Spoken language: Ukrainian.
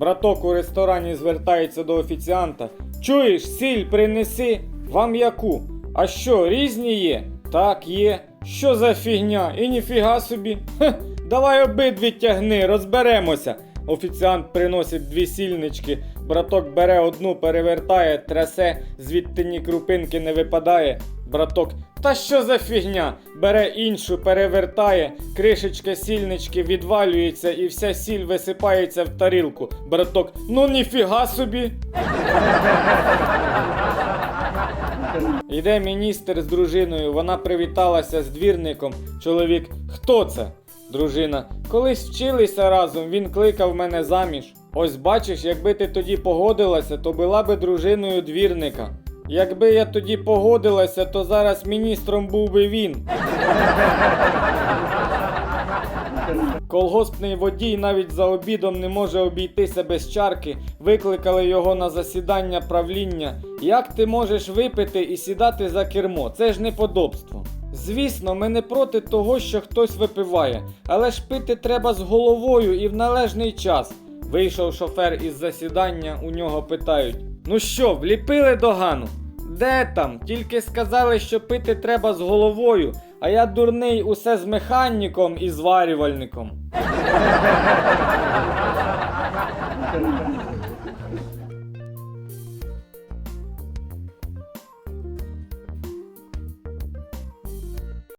Браток у ресторані звертається до офіціанта. Чуєш, сіль принеси, вам яку? А що, різні є? Так, є. Що за фігня? І ніфіга собі. Хе, давай обидві тягни, розберемося. Офіціант приносить дві сільнички, браток бере одну, перевертає, трясе, звідти ні крупинки не випадає. Браток, та що за фігня? Бере іншу, перевертає, кришечка сільнички відвалюється і вся сіль висипається в тарілку. Браток, ну ніфіга собі. Йде міністр з дружиною, вона привіталася з двірником. Чоловік, хто це? Дружина. Колись вчилися разом, він кликав мене заміж. Ось бачиш, якби ти тоді погодилася, то була би дружиною двірника. Якби я тоді погодилася, то зараз міністром був би він. Колгоспний водій навіть за обідом не може обійтися без чарки. Викликали його на засідання правління. Як ти можеш випити і сідати за кермо? Це ж неподобство. Звісно, ми не проти того, що хтось випиває, але ж пити треба з головою і в належний час. Вийшов шофер із засідання, у нього питають: Ну що, вліпили догану? Де там? Тільки сказали, що пити треба з головою, а я дурний усе з механіком і зварювальником.